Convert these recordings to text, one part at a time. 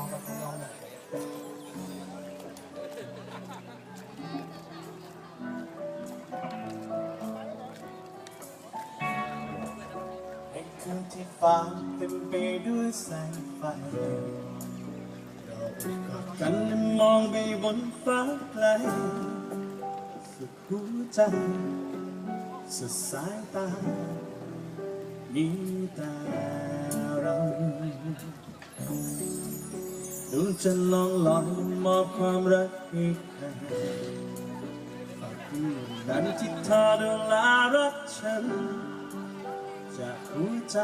องกับน่อยให้คืนที่ฟ้าเต็มไปด้วยแสงไฟเรากอดกันและมองไปบนฟ้าไกล สุดหัวใจ สุดสายตามีแต่เรา ดวงจันลองลอยมอบความรักให้ใครคืนนั้นที่เธอดูแลรักฉัน จากหัวใจ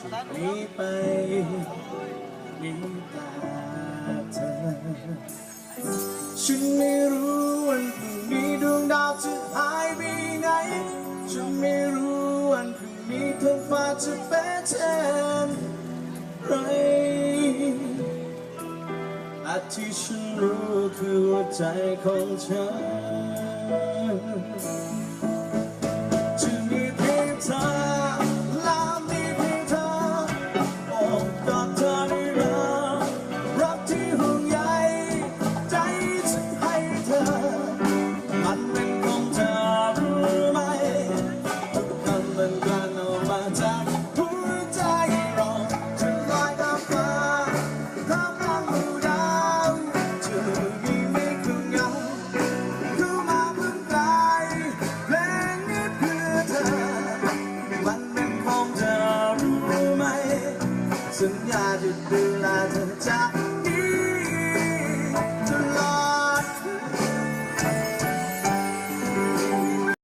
จากนี้ไปมีแต่เธอ ฉันไม่รู้วันพรุ่งนี้ดวงดาวจะหายไปไหน ฉันไม่รู้วันพรุ่งนี้ท้องฟ้าจะเป็นเช่นไร ที่ฉันรู้คือหัวใจของฉัน สัญญาจะดื